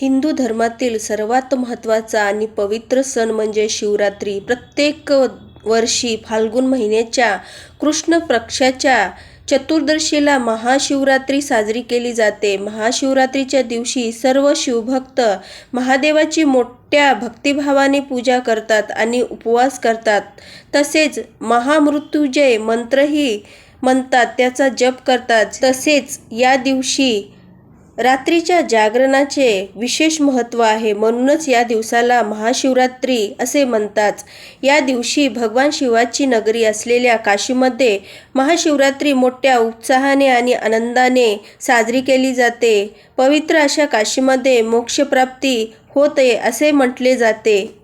हिंदू धर्मातील सर्वात महत्त्वाचा आणि पवित्र सण म्हणजे शिवरात्री. प्रत्येक वर्षी फाल्गुन महिन्याच्या कृष्ण पक्षाच्या चतुर्दशीला महाशिवरात्री साजरी केली जाते. महाशिवरात्रीच्या दिवशी सर्व शिवभक्त महादेवाची मोठ्या भक्तिभावाने पूजा करतात आणि उपवास करतात. तसेच महामृत्युजय मंत्रही म्हणतात त्याचा जप करतात. तसेच या दिवशी रात्रीच्या जागरणाचे विशेष महत्त्व आहे. म्हणूनच या दिवसाला महाशिवरात्री असे म्हणतात. या दिवशी भगवान शिवाची नगरी असलेल्या काशीमध्ये महाशिवरात्री मोठ्या उत्साहाने आणि आनंदाने साजरी केली जाते. पवित्र अशा काशीमध्ये मोक्षप्राप्ती होते असे म्हटले जाते.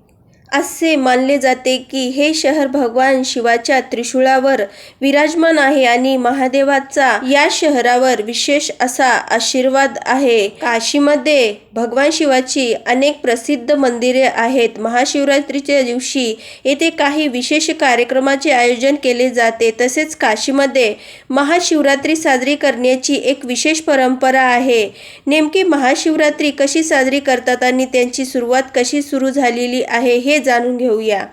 असे मानले जाते की हे शहर भगवान शिवाच्या त्रिशूळावर विराजमान आहे आणि महादेवाचा या शहरावर विशेष असा आशीर्वाद आहे. काशीमध्ये भगवान शिवाची अनेक प्रसिद्ध मंदिरे आहेत. महाशिवरात्रीच्या दिवशी येथे काही विशेष कार्यक्रमाचे आयोजन केले जाते. तसेच काशीमध्ये महाशिवरात्री साजरी करण्याची एक विशेष परंपरा आहे. नेमकी महाशिवरात्री कशी साजरी करतात आणि त्यांची सुरुवात कशी सुरू झालेली आहे हे जाणून घेऊया.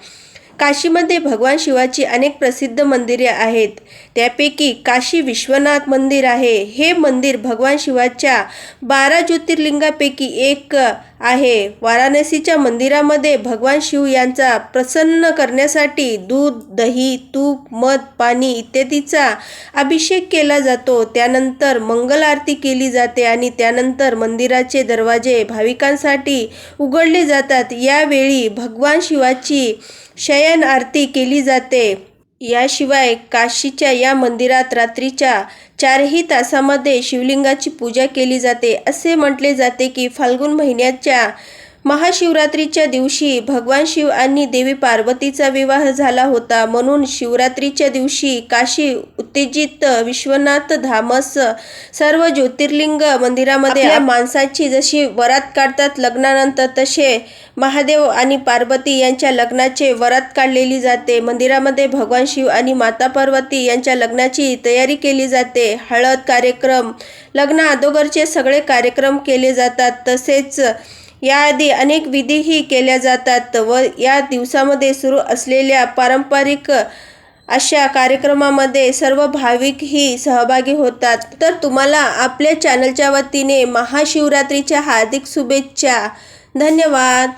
काशीमध्ये भगवान शिवाची अनेक प्रसिद्ध मंदिरे आहेत. त्यापैकी काशी विश्वनाथ मंदिर आहे. हे मंदिर भगवान शिवाच्या बारा ज्योतिर्लिंगापैकी एक आहे. वाराणसीच्या मंदिरामध्ये भगवान शिव यांचा प्रसन्न करण्यासाठी दूध दही तूप मध पाणी इत्यादीचा अभिषेक केला जातो. त्यानंतर मंगल आरती केली जाते आणि त्यानंतर मंदिराचे दरवाजे भाविकांसाठी उघडले जातात. यावेळी भगवान शिवाची शयन आरती केली जाते. याशिवाय काशीच्या या मंदिरात रात्रीच्या चारही तासामध्ये शिवलिंगाची पूजा केली जाते. असे म्हटले जाते की फाल्गुन महिन्याच्या महाशिवरात्रीच्या दिवशी भगवान शिव आणि देवी पार्वतीचा विवाह झाला होता. म्हणून शिवरात्रीच्या दिवशी काशी उत्तेजित विश्वनाथ धामस सर्व ज्योतिर्लिंग मंदिरामध्ये माणसाची जशी वरात काढतात लग्नानंतर तसे महादेव आणि पार्वती यांच्या लग्नाचे वरात काढलेली जाते. मंदिरामध्ये भगवान शिव आणि माता पार्वती यांच्या लग्नाची तयारी केली जाते. हळद कार्यक्रम लग्न अगोदरचे सगळे कार्यक्रम केले जातात. तसेच याआधी अनेक विधीही केल्या जातात व या दिवसामध्ये सुरू असलेल्या पारंपरिक अशा कार्यक्रमामध्ये सर्व भाविकही सहभागी होतात. तर तुम्हाला आपल्या चॅनलच्या वतीने महाशिवरात्रीच्या हार्दिक शुभेच्छा. धन्यवाद.